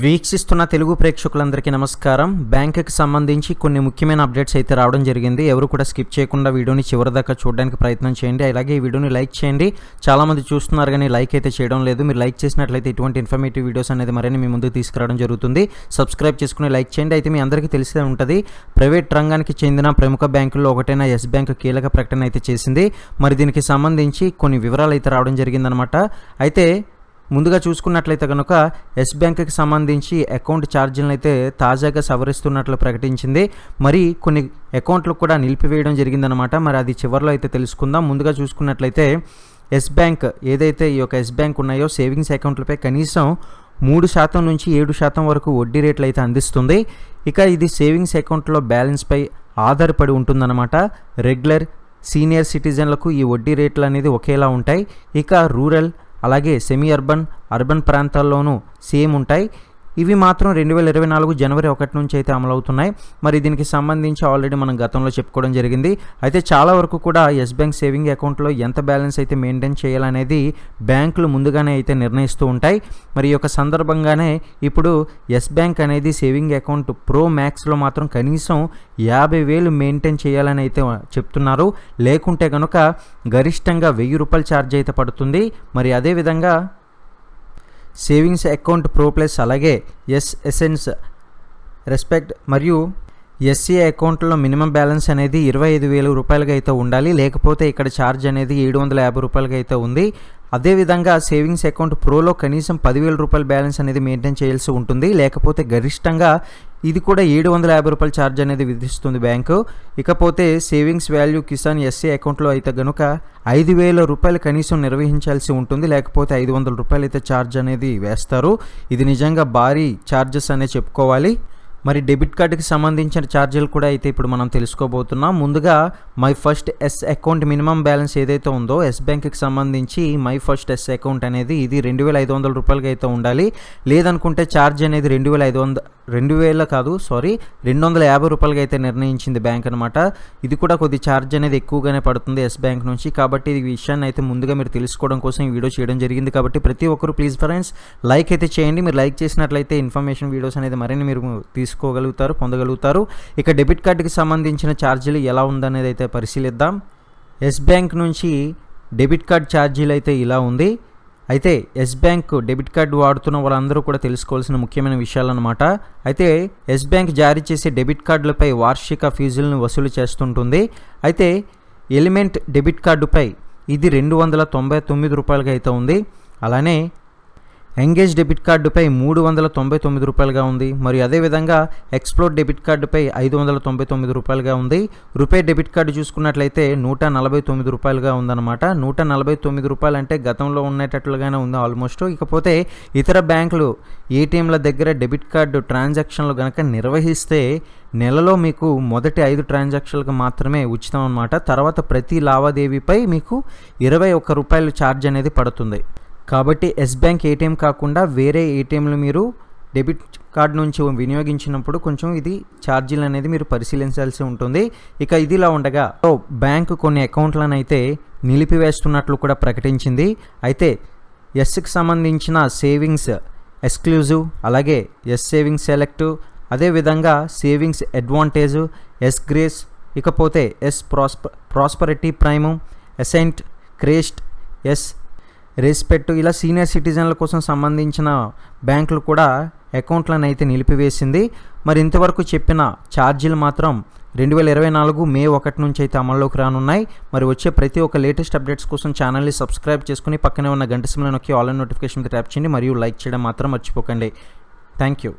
వీక్షిస్తున్న తెలుగు ప్రేక్షకులందరికీ నమస్కారం. బ్యాంకుకి సంబంధించి కొన్ని ముఖ్యమైన అప్డేట్స్ అయితే రావడం జరిగింది. ఎవరు కూడా స్కిప్ చేయకుండా వీడియోని చివరిదాకా చూడడానికి ప్రయత్నం చేయండి. అలాగే ఈ వీడియోని లైక్ చేయండి. చాలామంది చూస్తున్నారు కానీ లైక్ అయితే చేయడం లేదు. మీరు లైక్ చేసినట్లయితే ఇటువంటి ఇన్ఫర్మేటివ్ వీడియోస్ అనేది మరిన్ని మీ ముందుకు తీసుకురావడం జరుగుతుంది. సబ్స్క్రైబ్ చేసుకుని లైక్ చేయండి. అయితే మీ అందరికీ తెలిసే ఉంటుంది ప్రైవేట్ రంగానికి చెందిన ప్రముఖ బ్యాంకుల్లో ఒకటైన ఎస్ బ్యాంక్ కీలక ప్రకటన అయితే చేసింది. మరి దీనికి సంబంధించి కొన్ని వివరాలు అయితే రావడం జరిగిందనమాట. అయితే ముందుగా చూసుకున్నట్లయితే కనుక ఎస్ బ్యాంక్కి సంబంధించి అకౌంట్ ఛార్జీలను అయితే తాజాగా సవరిస్తున్నట్లు ప్రకటించింది. మరి కొన్ని అకౌంట్లు కూడా నిలిపివేయడం జరిగిందనమాట మరి అది చివరిలో అయితే తెలుసుకుందాం. ముందుగా చూసుకున్నట్లయితే ఎస్ బ్యాంక్ ఏదైతే ఈ యొక్క ఎస్ బ్యాంక్ ఉన్నాయో సేవింగ్స్ అకౌంట్లపై కనీసం మూడు శాతం నుంచి ఏడు శాతం వరకు వడ్డీ రేట్లు అయితే అందిస్తుంది. ఇక ఇది సేవింగ్స్ అకౌంట్లో బ్యాలెన్స్పై ఆధారపడి ఉంటుందన్నమాట. రెగ్యులర్ సీనియర్ సిటిజన్లకు ఈ వడ్డీ రేట్లు అనేది ఒకేలా ఉంటాయి. ఇక రూరల్ అలాగే సెమీ అర్బన్ అర్బన్ ప్రాంతాల్లోనూ సేమ్ ఉంటాయి. ఇవి మాత్రం రెండు వేల ఇరవై నాలుగు జనవరి ఒకటి నుంచి అయితే అమలవుతున్నాయి. మరి దీనికి సంబంధించి ఆల్రెడీ మనం గతంలో చెప్పుకోవడం జరిగింది. అయితే చాలా వరకు కూడా ఎస్ బ్యాంక్ సేవింగ్ అకౌంట్లో ఎంత బ్యాలెన్స్ అయితే మెయింటైన్ చేయాలనేది బ్యాంకులు ముందుగానే అయితే నిర్ణయిస్తూ ఉంటాయి. మరి ఈ యొక్క సందర్భంగానే ఇప్పుడు ఎస్ బ్యాంక్ అనేది సేవింగ్ అకౌంట్ ప్రో మ్యాక్స్లో మాత్రం కనీసం యాభై వేలు మెయింటైన్ చేయాలని అయితే చెప్తున్నారు. లేకుంటే కనుక గరిష్టంగా వెయ్యి రూపాయలు ఛార్జ్ అయితే పడుతుంది. మరి అదేవిధంగా సేవింగ్స్ అకౌంట్ ప్రో ప్లస్ అలాగే ఎస్ ఎసెన్స్ రెస్పెక్ట్ మరియు ఎస్సీ అకౌంట్లో మినిమం బ్యాలెన్స్ అనేది ఇరవై ఐదు వేల రూపాయలుగా అయితే ఉండాలి. లేకపోతే ఇక్కడ ఛార్జ్ అనేది ఏడు వందల యాభై రూపాయలుగా అయితే ఉంది. అదేవిధంగా సేవింగ్స్ అకౌంట్ ప్రోలో కనీసం పదివేల రూపాయల బ్యాలెన్స్ అనేది మెయింటైన్ చేయాల్సి ఉంటుంది. లేకపోతే గరిష్టంగా ఇది కూడా ఏడు వందల యాభై రూపాయల ఛార్జ్ అనేది విధిస్తుంది బ్యాంకు ఇకపోతే సేవింగ్స్ వాల్యూ కిసాన్ ఎస్సీ అకౌంట్లో అయితే కనుక ఐదు వేల రూపాయలు కనీసం నిర్వహించాల్సి ఉంటుంది లేకపోతే ఐదు వందల రూపాయలు అయితే ఛార్జ్ అనేది వేస్తారు. ఇది నిజంగా భారీ ఛార్జెస్ అనే చెప్పుకోవాలి. మరి డెబిట్ కార్డుకి సంబంధించిన ఛార్జీలు కూడా అయితే ఇప్పుడు మనం తెలుసుకోబోతున్నాం. ముందుగా my first Yes account minimum balance ఏదైతే ఉందో ఎస్ బ్యాంక్కి సంబంధించి మై ఫస్ట్ ఎస్ అకౌంట్ అనేది ఇది రెండు వేల ఐదు వందల రూపాయలకి అయితే ఉండాలి. లేదనుకుంటే ఛార్జ్ అనేది రెండు వేల ఐదు వంద రెండు వేల కాదు సారీ రెండు వందల యాభై రూపాయలకి అయితే నిర్ణయించింది బ్యాంక్ అనమాట ఇది కూడా కొద్ది ఛార్జ్ అనేది ఎక్కువగానే పడుతుంది ఎస్ బ్యాంక్ నుంచి. కాబట్టి ఈ విషయాన్ని అయితే ముందుగా మీరు తెలుసుకోవడం కోసం ఈ వీడియో చేయడం జరిగింది. కాబట్టి ప్రతి ఒక్కరు ప్లీజ్ ఫ్రెండ్స్ లైక్ అయితే చేయండి. మీరు లైక్ చేసినట్లయితే ఇన్ఫర్మేషన్ వీడియోస్ అనేది మరిన్ని మీరు తీసుకోగలుగుతారు పొందగలుగుతారు. ఇక డెబిట్ కార్డుకి సంబంధించిన ఛార్జీలు ఎలా ఉందనేది అయితే పరిశీలిద్దాం. ఎస్ బ్యాంక్ నుంచి డెబిట్ కార్డ్ ఛార్జీలు అయితే ఇలా ఉంది. అయితే ఎస్ బ్యాంక్ డెబిట్ కార్డు వాడుతున్న వాళ్ళందరూ కూడా తెలుసుకోవాల్సిన ముఖ్యమైన విషయాలన్నమాట. అయితే ఎస్ బ్యాంక్ జారీ చేసే డెబిట్ కార్డులపై వార్షిక ఫీజులను వసూలు చేస్తుంటుంది. అయితే ఎలిమెంట్ డెబిట్ కార్డుపై ఇది రెండు వందల తొంభై తొమ్మిది రూపాయలుగా అయితే ఉంది. అలానే ఎంగేజ్ డెబిట్ కార్డుపై మూడు వందల తొంభై తొమ్మిది రూపాయలుగా ఉంది. మరియు అదేవిధంగా ఎక్స్ప్లోర్ డెబిట్ కార్డుపై ఐదు వందల తొంభై తొమ్మిది రూపాయలుగా ఉంది. రూపే డెబిట్ కార్డు చూసుకున్నట్లయితే నూట నలభై తొమ్మిది రూపాయలుగా ఉందన్నమాట. నూట నలభై తొమ్మిది రూపాయలు అంటే గతంలో ఉండేటట్లుగానే ఉంది ఆల్మోస్ట్. ఇకపోతే ఇతర బ్యాంకులు ఏటీఎంల దగ్గర డెబిట్ కార్డు ట్రాన్సాక్షన్లు కనుక నిర్వహిస్తే నెలలో మీకు మొదటి ఐదు ట్రాన్సాక్షన్లకు మాత్రమే ఉచితం అనమాట తర్వాత ప్రతి లావాదేవీపై మీకు ఇరవై ఒక్క రూపాయలు ఛార్జ్ అనేది పడుతుంది. కాబట్టి ఎస్ బ్యాంక్ ఏటీఎం కాకుండా వేరే ఏటీఎంలు మీరు డెబిట్ కార్డ్ నుంచి వినియోగించినప్పుడు కొంచెం ఇది ఛార్జీలు అనేది మీరు పరిశీలించాల్సి ఉంటుంది. ఇక ఇదిలా ఉండగా బ్యాంకు కొన్ని అకౌంట్లను అయితే నిలిపివేస్తున్నట్లు కూడా ప్రకటించింది. అయితే ఎస్కి సంబంధించిన సేవింగ్స్ ఎక్స్క్లూజివ్ అలాగే ఎస్ సేవింగ్స్ సెలెక్ట్ అదేవిధంగా సేవింగ్స్ అడ్వాంటేజ్ ఎస్ గ్రేస్ ఇకపోతే Yes prosper prosperity prime ascent crest Yes respect ఇలా సీనియర్ సిటిజన్ల కోసం సంబంధించిన బ్యాంకులు కూడా అకౌంట్లను అయితే నిలిపివేసింది. మరి ఇంతవరకు చెప్పిన ఛార్జీలు మాత్రం రెండు వేల ఇరవై నాలుగు మే ఒకటి నుంచి అయితే అమల్లోకి రానున్నాయి. మరి వచ్చే ప్రతి ఒక్క లేటెస్ట్ అప్డేట్స్ కోసం ఛానల్ని సబ్స్క్రైబ్ చేసుకుని పక్కనే ఉన్న గంట సిమ్లో నొక్కి ఆన్లైన్ నోటిఫికేషన్ ట్యాప్ చేయండి. మరియు లైక్ చేయడం మాత్రం మర్చిపోకండి. Thank you.